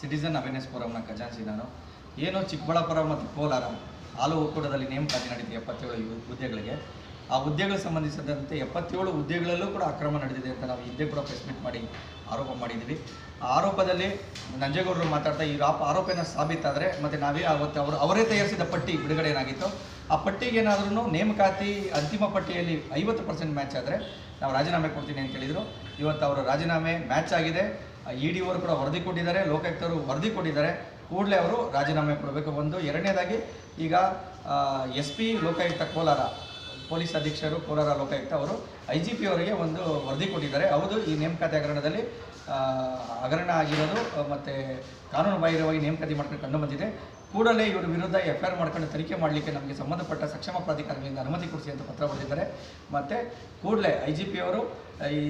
Citizen awareness ಫೋರಮ್ನ ಖಜಾಂಚಿ ನಾನು. ಏನು ಚಿಕ್ಕಬಳ್ಳಾಪುರ ಮತ್ತು ಕೋಲಾರ, ಹಾಲು ಒಕ್ಕೂಟದಲ್ಲಿ ನೇಮಕಾತಿ ನಡೆದಿದೆ ಎಪ್ಪತ್ತೇಳು ಹುದ್ದೆಗಳಿಗೆ. ಆ ಹುದ್ದೆಗಳಿಗೆ ಸಂಬಂಧಿಸಿದಂತೆ ಎಪ್ಪತ್ತೇಳು ಹುದ್ದೆಗಳಲ್ಲೂ ಕೂಡ ಅಕ್ರಮ ನಡೆದಿದೆ ಅಂತ ನಾವು ಹಿಂದೆ ಕೂಡ ಪ್ರೆಸ್ ಮೀಟ್ ಮಾಡಿ ಆರೋಪ ಮಾಡಿದ್ದೀವಿ. ಆ ಆರೋಪದಲ್ಲಿ ನಂಜೇಗೌಡರು ಮಾತಾಡ್ತಾ ಈ ಆಪ, ಆರೋಪನ ಸಾಬೀತಾದರೆ ಮತ್ತು ನಾವೇ ಆವತ್ತು ಅವರು, ಅವರೇ ತಯಾರಿಸಿದ ಪಟ್ಟಿ ಬಿಡುಗಡೆ ಏನಾಗಿತ್ತು? ಆ ಪಟ್ಟಿಗೆ ಏನಾದ್ರೂ ನೇಮಕಾತಿ ಅಂತಿಮ ಪಟ್ಟಿಯಲ್ಲಿ ಐವತ್ತು ಪರ್ಸೆಂಟ್ ಮ್ಯಾಚ್ ಆದರೆ ನಾವು ರಾಜೀನಾಮೆ ಕೊಡ್ತೀನಿ ಅಂತ ಹೇಳಿದರು. ಇವತ್ತು ಅವರ ರಾಜೀನಾಮೆ ಮ್ಯಾಚ್ ಆಗಿದೆ. ಇ ಡಿ ಅವರು ಕೂಡ ವರದಿ ಕೊಟ್ಟಿದ್ದಾರೆ, ಲೋಕಾಯುಕ್ತರು ವರದಿ ಕೊಟ್ಟಿದ್ದಾರೆ. ಕೂಡಲೇ ಅವರು ರಾಜೀನಾಮೆ ಕೊಡಬೇಕು. ಒಂದು ಎರಡನೇದಾಗಿ ಈಗ S P Lokayukta Kolar. Police ಅಧೀಕ್ಷರು Kolar Lokayukta ಅವರು ಐ ಜಿ ಪಿ ಅವರಿಗೆ ಒಂದು ವರದಿ ಕೊಟ್ಟಿದ್ದಾರೆ. ಹೌದು, ಈ ನೇಮಕಾತಿ ಹಗರಣದಲ್ಲಿ ಹಗರಣ ಆಗಿರೋದು, ಮತ್ತು ಕಾನೂನು ಬಾಹಿರವಾಗಿ ನೇಮಕಾತಿ ಮಾಡ್ಕೊಂಡು ಕಂಡು ಬಂದಿದೆ. ಕೂಡಲೇ ಇವರ ವಿರುದ್ಧ ಎಫ್ ಐ ಆರ್ ಮಾಡ್ಕೊಂಡು ತನಿಖೆ ಮಾಡಲಿಕ್ಕೆ ನಮಗೆ ಸಂಬಂಧಪಟ್ಟ ಸಕ್ಷಮ ಪ್ರಾಧಿಕಾರಗಳಿಂದ ಅನುಮತಿ ಕೊಡಿಸಿ ಅಂತ ಪತ್ರ ಬರೆದಿದ್ದಾರೆ. ಮತ್ತು ಕೂಡಲೇ ಐ ಜಿ ಪಿ ಅವರು ಈ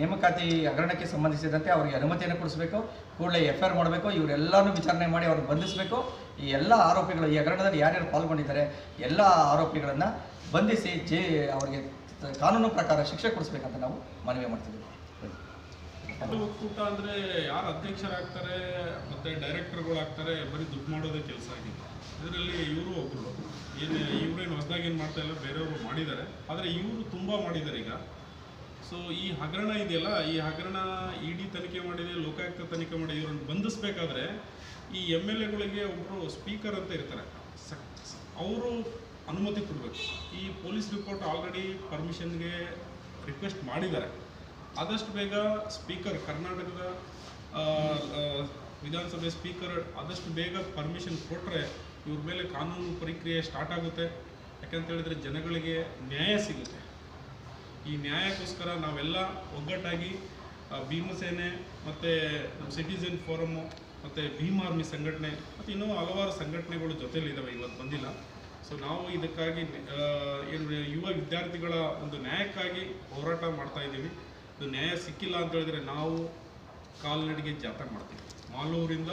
ನೇಮಕಾತಿ ಹಗರಣಕ್ಕೆ ಸಂಬಂಧಿಸಿದಂತೆ ಅವರಿಗೆ ಅನುಮತಿಯನ್ನು ಕೊಡಿಸಬೇಕು. ಕೂಡಲೇ ಎಫ್ ಐ ಆರ್ ಮಾಡಬೇಕು. ಇವರೆಲ್ಲರೂ ವಿಚಾರಣೆ ಮಾಡಿ ಅವ್ರನ್ನ ಬಂಧಿಸಬೇಕು. ಈ ಎಲ್ಲ ಆರೋಪಿಗಳು ಈ ಹಗರಣದಲ್ಲಿ ಯಾರ್ಯಾರು ಪಾಲ್ಗೊಂಡಿದ್ದಾರೆ, ಎಲ್ಲ ಆರೋಪಿಗಳನ್ನು ಬಂಧಿಸಿ ಜೇ ಅವರಿಗೆ ಕಾನೂನು ಪ್ರಕಾರ ಶಿಕ್ಷೆ ಕೊಡಿಸ್ಬೇಕಂತ ನಾವು ಮನವಿ ಮಾಡ್ತಿದ್ದೀವಿ. ಒಕ್ಕೂಟ ಅಂದರೆ ಯಾರು ಅಧ್ಯಕ್ಷರಾಗ್ತಾರೆ ಮತ್ತು ಡೈರೆಕ್ಟರ್ಗಳು ಆಗ್ತಾರೆ ಬರೀ ದುಡ್ಡು ಮಾಡೋದೇ ಕೆಲಸ ಆಗಿದೆ ಇದರಲ್ಲಿ ಇವರು ಒಬ್ಬರು ಏನು ಇವ್ರೇನು ಹೊಸದಾಗಿ ಏನು ಮಾಡ್ತಾ ಇಲ್ಲ, ಬೇರೆಯವರು ಮಾಡಿದ್ದಾರೆ. ಆದರೆ ಇವರು ತುಂಬ ಮಾಡಿದ್ದಾರೆ ಈಗ. ಸೊ ಈ ಹಗರಣ ಇದೆಯಲ್ಲ, ಈ ಹಗರಣ ಇ ಡಿ ತನಿಖೆ ಮಾಡಿದೆ, ಲೋಕಾಯುಕ್ತ ತನಿಖೆ ಮಾಡಿ ಇವರನ್ನು ಬಂಧಿಸಬೇಕಾದ್ರೆ ಈ ಎಂ ಎಲ್ ಎಗಳಿಗೆ ಒಬ್ಬರು ಸ್ಪೀಕರ್ ಅಂತ ಇರ್ತಾರೆ. ಅವರು ಅನುಮತಿ ಕೊಡಬೇಕು. ಈ ಪೊಲೀಸ್ ರಿಪೋರ್ಟ್ ಆಲ್ರೆಡಿ ಪರ್ಮಿಷನ್ಗೆ ರಿಕ್ವೆಸ್ಟ್ ಮಾಡಿದ್ದಾರೆ. ಆದಷ್ಟು ಬೇಗ ಸ್ಪೀಕರ್ ಕರ್ನಾಟಕದ ವಿಧಾನಸಭೆ ಸ್ಪೀಕರ್ ಆದಷ್ಟು ಬೇಗ ಪರ್ಮಿಷನ್ ಕೊಟ್ಟರೆ ಇವ್ರ ಮೇಲೆ ಕಾನೂನು ಪ್ರಕ್ರಿಯೆ ಸ್ಟಾರ್ಟ್ ಆಗುತ್ತೆ. ಯಾಕಂತ ಹೇಳಿದ್ರೆ ಜನಗಳಿಗೆ ನ್ಯಾಯ ಸಿಗುತ್ತೆ. ಈ ನ್ಯಾಯಕ್ಕೋಸ್ಕರ ನಾವೆಲ್ಲ ಒಗ್ಗಟ್ಟಾಗಿ ಭೀಮಸೇನೆ ಮತ್ತು ನಮ್ಮ ಸಿಟಿಸನ್ ಫೋರಮ್ಮು ಮತ್ತು ಭೀಮ್ ಆರ್ಮಿ ಸಂಘಟನೆ ಮತ್ತು ಇನ್ನೂ ಹಲವಾರು ಸಂಘಟನೆಗಳು ಜೊತೆಯಲ್ಲಿದ್ದಾವೆ ಇವತ್ತು ಬಂದಿಲ್ಲ. ಸೊ ನಾವು ಇದಕ್ಕಾಗಿ ಯುವ ವಿದ್ಯಾರ್ಥಿಗಳ ಒಂದು ನ್ಯಾಯಕ್ಕಾಗಿ ಹೋರಾಟ ಮಾಡ್ತಾ ಇದ್ದೀವಿ. ಇದು ನ್ಯಾಯ ಸಿಕ್ಕಿಲ್ಲ ಅಂತ ಹೇಳಿದ್ರೆ ನಾವು ಕಾಲ್ನಡಿಗೆ ಜಾಥಾ ಮಾಡ್ತೀವಿ. ಮಾಲೂರಿಂದ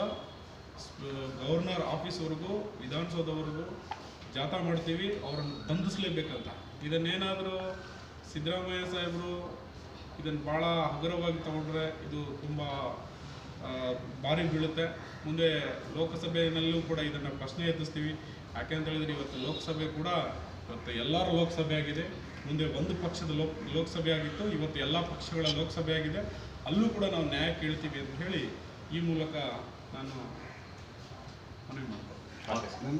ಗವರ್ನರ್ ಆಫೀಸ್ವರೆಗೂ ವಿಧಾನಸೌಧವರೆಗೂ ಜಾಥಾ ಮಾಡ್ತೀವಿ. ಅವರನ್ನು ಬಂಧಿಸಲೇಬೇಕಂತ ಇದನ್ನೇನಾದರೂ ಸಿದ್ದರಾಮಯ್ಯ ಸಾಹೇಬರು ಇದನ್ನು ಭಾಳ ಹಗುರವಾಗಿ ತಗೊಂಡ್ರೆ ಇದು ತುಂಬ ಭಾರಿ ಬೀಳುತ್ತೆ. ಮುಂದೆ ಲೋಕಸಭೆಯಲ್ಲೂ ಕೂಡ ಇದನ್ನು ಪ್ರಶ್ನೆ ಎತ್ತಿಸ್ತೀವಿ. ಯಾಕೆ ಅಂತ ಹೇಳಿದ್ರೆ ಇವತ್ತು ಲೋಕಸಭೆ ಕೂಡ ಇವತ್ತು ಎಲ್ಲರ ಲೋಕಸಭೆ ಆಗಿದೆ. ಮುಂದೆ ಒಂದು ಪಕ್ಷದ ಲೋಕ್ ಲೋಕಸಭೆ ಆಗಿತ್ತು. ಇವತ್ತು ಎಲ್ಲ ಪಕ್ಷಗಳ ಲೋಕಸಭೆ ಆಗಿದೆ. ಅಲ್ಲೂ ಕೂಡ ನಾವು ನ್ಯಾಯ ಕೇಳ್ತೀವಿ ಅಂತ ಹೇಳಿ ಈ ಮೂಲಕ ನಾನು ಮನವಿ ಮಾಡ್ತೀನಿ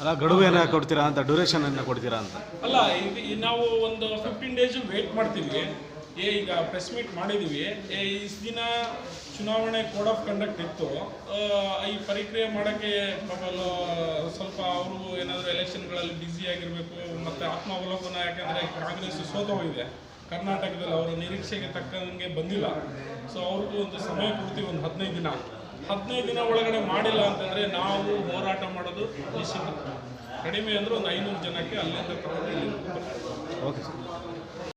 ಅಲ್ಲ ಗಡುವು ಏನೋ ಕೊಡ್ತೀರಾ ಅಂತ ಡ್ಯೂರೇಷನ್ ಏನೋ ಕೊಡ್ತೀರಾ ಅಂತ? ಅಲ್ಲ ಇದು ನಾವು ಒಂದು ಫಿಫ್ಟೀನ್ ಡೇಸ್ ವೇಟ್ ಮಾಡ್ತೀವಿ. ಏ ಈಗ ಪ್ರೆಸ್ ಮೀಟ್ ಮಾಡಿದ್ದೀವಿ ಏ ಇಷ್ಟು ದಿನ ಚುನಾವಣೆ ಕೋಡ್ ಆಫ್ ಕಂಡಕ್ಟ್ ಇತ್ತು. ಆ, ಈ ಪರಿಕ್ರಿಯೆ ಮಾಡೋಕ್ಕೆ ಸ್ವಲ್ಪ ಅವರು ಏನಾದರೂ ಎಲೆಕ್ಷನ್ಗಳಲ್ಲಿ ಬ್ಯುಸಿ ಆಗಿರಬೇಕು ಮತ್ತು ಆತ್ಮಾವಲೋಕನ ಯಾಕೆಂದರೆ ಕಾಂಗ್ರೆಸ್ ಸೋತೋಗಿದೆ. ಕರ್ನಾಟಕದಲ್ಲಿ ಅವರು ನಿರೀಕ್ಷೆಗೆ ತಕ್ಕಂಗೆ ಬಂದಿಲ್ಲ. ಸೊ ಅವ್ರಿಗೂ ಒಂದು ಸಮಯ ಕೊಡ್ತೀವಿ ಒಂದು ಹದಿನೈದು ದಿನ ಹದಿನೈದು ದಿನ ಒಳಗಡೆ ಮಾಡಿಲ್ಲ ಅಂತಂದರೆ ನಾವು ಹೋರಾಟ ಮಾಡೋದು ನಿಶ್ಚಿತ. ಕಡಿಮೆ ಅಂದ್ರೆ ಒಂದು ಐನೂರು ಜನಕ್ಕೆ ಅಲ್ಲಿಂದ ತಗೊಂಡು